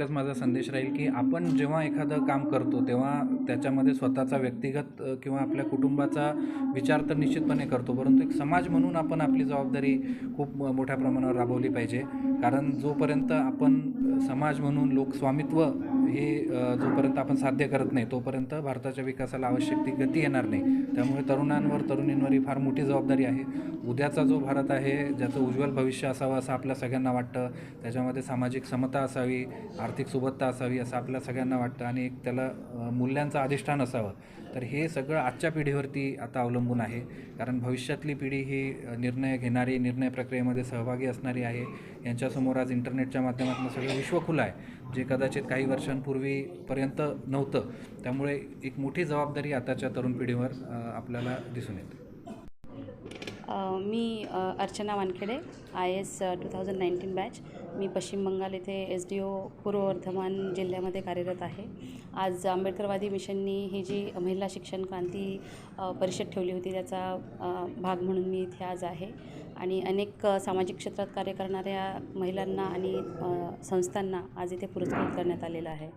एकच माझा संदेश राहील की आपण जेव्हा एखादं काम करतो तेव्हा त्याच्यामध्ये स्वतःचा व्यक्तिगत किंवा आपल्या कुटुंबाचा विचार तर निश्चितपणे करतो परंतु एक समाज म्हणून आपण आपली जबाबदारी खूप मोठ्या प्रमाणावर राबवली पाहिजे. कारण जोपर्यंत आपण समाज म्हणून लोकस्वामित्व हे जोपर्यंत आपण साध्य करत नाही तोपर्यंत भारताच्या विकासाला आवश्यक ती गती येणार नाही. त्यामुळे तरुणांवर तरुणींवर ही फार मोठी जबाबदारी आहे. उद्याचा जो भारत आहे ज्याचं उज्ज्वल भविष्य असावं असं आपल्या सगळ्यांना वाटतं त्याच्यामध्ये सामाजिक समता असावी आर्थिक सुबत्ता असावी असं आपल्या सगळ्यांना वाटतं आणि एक त्याला मूल्यांचं अधिष्ठान असावं. तर हे सगळं आजच्या पिढीवरती आता अवलंबून आहे. कारण भविष्यातली पिढी ही निर्णय घेणारी निर्णय प्रक्रियेमध्ये सहभागी असणारी आहे. यांच्यासमोर आज इंटरनेटच्या माध्यमातून सगळं विश्व खुलं आहे. जे कदाचित काही वर्षांपूर्वीपर्यंत नव्हतं. त्यामुळे एक मोठी जबाबदारी आताच्या तरुण पिढीवर आपल्याला दिसून येते. मी Archana Wankhede I S two thousand nineteen batch मी पश्चिम बंगाल येथे एस डी ओ पूर्व वर्धमान जिल्ह्यामध्ये कार्यरत आहे. आज आंबेडकरवादी मिशननी ही जी महिला शिक्षण क्रांती परिषद ठेवली होती त्याचा भाग म्हणून मी इथे आज आहे. आणि अनेक सामाजिक क्षेत्रात कार्य करणाऱ्या महिलांना आणि संस्थांना आज इथे पुरस्कृत करण्यात आलेलं आहे.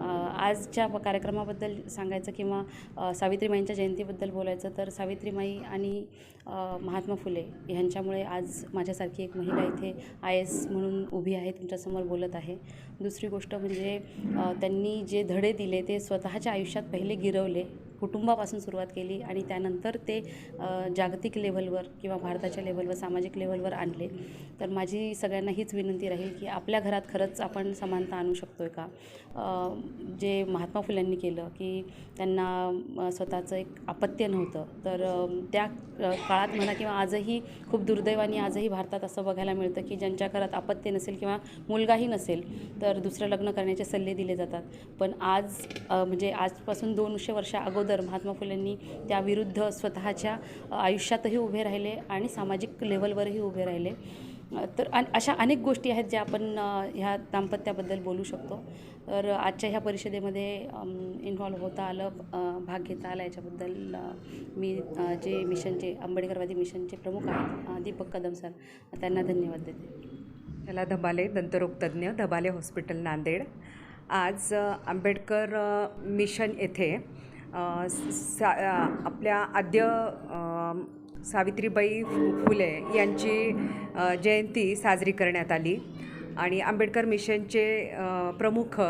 आजच्या कार्यक्रमाबद्दल सांगायचं किंवा सावित्रीमाईंच्या जयंतीबद्दल बोलायचं तर सावित्रीमाई आणि महात्मा फुले ह्यांच्यामुळे आज माझ्यासारखी एक महिला इथे आय एस म्हणून उभी आहे तुमच्यासमोर बोलत आहे. दुसरी गोष्ट म्हणजे त्यांनी जे धडे दिले ते स्वतःच्या आयुष्यात पहिले गिरवले. कुटुंबापासून सुरुवात केली आणि त्यानंतर ते जागतिक लेव्हलवर किंवा भारताच्या लेव्हलवर सामाजिक लेव्हलवर आणले. तर माझी सगळ्यांना हीच विनंती राहील की आपल्या घरात खरंच आपण समानता आणू शकतो आहे का जे महात्मा फुल्यांनी केलं की त्यांना स्वतःचं एक अपत्य नव्हतं. तर त्या काळात म्हणा किंवा आजही खूप दुर्दैवाने आजही भारतात असं बघायला मिळतं की ज्यांच्या घरात अपत्य नसेल किंवा मुलगाही नसेल तर दुसरं लग्न करण्याचे सल्ले दिले जातात. पण आज म्हणजे आजपासून दोनशे वर्षा अगोदर महात्मा फुलेंनी त्याविरुद्ध स्वतःच्या आयुष्यातही उभे राहिले आणि सामाजिक लेवलवरही उभे राहिले. तर अन अशा अनेक गोष्टी आहेत ज्या आपण ह्या दाम्पत्याबद्दल बोलू शकतो. तर आजच्या ह्या परिषदेमध्ये इन्व्हॉल्व होता आलं भाग घेता आला. याच्याबद्दल मी जे मिशनचे आंबेडकरवादी मिशनचे प्रमुख आहेत दीपक कदम सर त्यांना धन्यवाद देते. त्याला धबाले दंतरोगतज्ञ धबाले हॉस्पिटल नांदेड. आज आंबेडकर मिशन येथे सा आपल्या आद्य सावित्रीबाई फु फुले यांची जयंती साजरी करण्यात आली. आणि आंबेडकर मिशनचे प्रमुख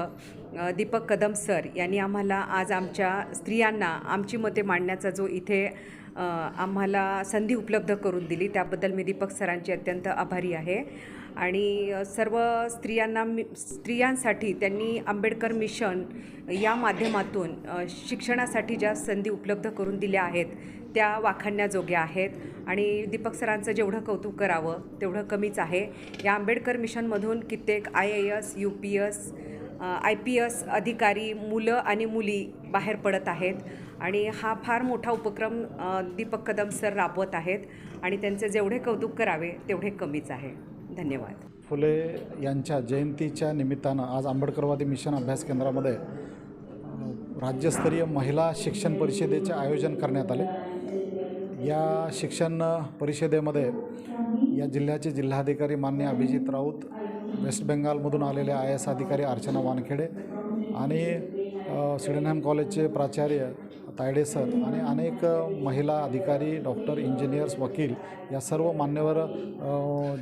दीपक कदम सर यांनी आम्हाला आज आमच्या स्त्रियांना आमची मते मांडण्याचा जो इथे आम्हाला संधी उपलब्ध करून दिली. त्याबद्दल मी दीपक सरांची अत्यंत आभारी आहे. आणि सर्व स्त्रियांना मी स्त्रियांसाठी त्यांनी आंबेडकर मिशन या माध्यमातून शिक्षणासाठी ज्या संधी उपलब्ध करून दिल्या आहेत त्या वाखाणण्याजोग्या आहेत. आणि दीपक सरांचं जेवढं कौतुक करावं तेवढं कमीच आहे. या आंबेडकर मिशनमधून कित्येक I A S U P S I P S अधिकारी मुलं आणि मुली बाहेर पडत आहेत आणि हा फार मोठा उपक्रम दीपक कदम सर राबवत आहेत आणि त्यांचे जेवढे कौतुक करावे तेवढे कमीच आहे. धन्यवाद. फुले यांच्या जयंतीच्या निमित्तानं आज आंबेडकरवादी मिशन अभ्यास केंद्रामध्ये राज्यस्तरीय महिला शिक्षण परिषदेचे आयोजन करण्यात आले. या शिक्षण परिषदेमध्ये या जिल्ह्याचे जिल्हाधिकारी मान्य अभिजित राऊत वेस्ट बेंगालमधून आलेले आय एस अधिकारी अर्चना वानखेडे आणि अ, सिडनहॅम कॉलेजचे प्राचार्य तायडे सर आणि अनेक महिला अधिकारी डॉक्टर इंजिनियर्स वकील या सर्व मान्यवर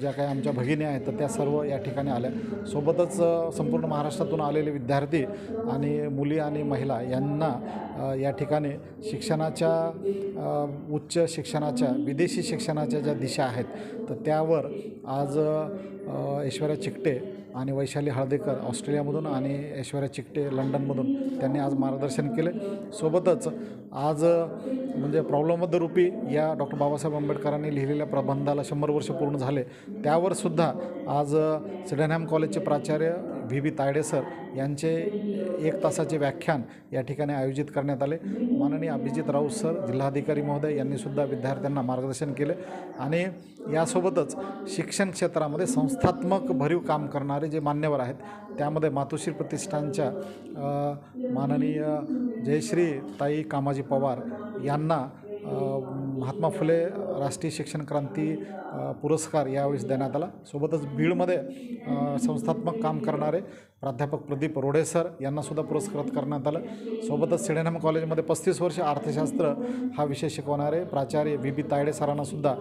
ज्या काही आमच्या भगिनी आहेत तर त्या सर्व या ठिकाणी आल्या. सोबतच संपूर्ण महाराष्ट्रातून आलेले विद्यार्थी आणि मुली आणि महिला यांना या ठिकाणी शिक्षणाच्या उच्च शिक्षणाच्या विदेशी शिक्षणाच्या ज्या दिशा आहेत तर त्यावर आज ऐश्वर्या चिकटे आणि वैशाली हळदेकर ऑस्ट्रेलियामधून आणि ऐश्वर्या चिकटे लंडनमधून त्यांनी आज मार्गदर्शन केले. सोबतच आज म्हणजे प्रॉब्लेमरूपी या डॉक्टर बाबासाहेब आंबेडकरांनी लिहिलेल्या प्रबंधाला शंभर वर्ष पूर्ण झाले. त्यावर सुद्धा आज सिडनहॅम कॉलेजचे प्राचार्य व्ही बी तायडे सर यांचे एक तासाचे व्याख्यान या ठिकाणी आयोजित करण्यात आले. माननीय अभिजित राऊत सर जिल्हाधिकारी महोदय यांनीसुद्धा विद्यार्थ्यांना मार्गदर्शन केले आणि यासोबतच शिक्षण क्षेत्रामध्ये संस्थात्मक भरीव काम करणारे जे मान्यवर आहेत त्यामध्ये मातोश्री प्रतिष्ठानच्या माननीय जयश्री ताई कामाजी पवार यांना महात्मा फुले राष्ट्रीय शिक्षण क्रांती पुरस्कार यावेळेस देण्यात आला. सोबतच बीडमध्ये संस्थात्मक काम करणारे प्राध्यापक प्रदीप रोडे सर यांनासुद्धा पुरस्कृत करण्यात आलं. सोबतच सिडेनम कॉलेजमध्ये पस्तीस वर्ष अर्थशास्त्र हा विषय शिकवणारे प्राचार्य व्ही बी तायडे सरांनासुद्धा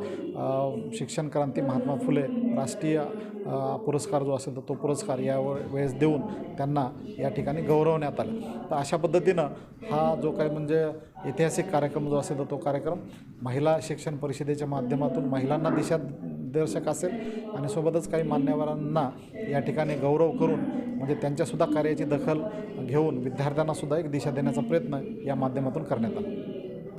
शिक्षण क्रांती महात्मा फुले राष्ट्रीय पुरस्कार जो असेल तर तो पुरस्कार या वेळेस देऊन त्यांना या ठिकाणी गौरवण्यात आलं. तर अशा पद्धतीनं हा जो काही म्हणजे ऐतिहासिक कार्यक्रम जो असेल तर तो कार्यक्रम महिला शिक्षण परिषदेच्या माध्यमातून महिलांना दिशादर्शक असेल आणि सोबतच काही मान्यवरांना या ठिकाणी गौरव करून म्हणजे त्यांच्यासुद्धा कार्याची दखल घेऊन विद्यार्थ्यांनासुद्धा एक दिशा देण्याचा प्रयत्न या माध्यमातून करण्यात आला.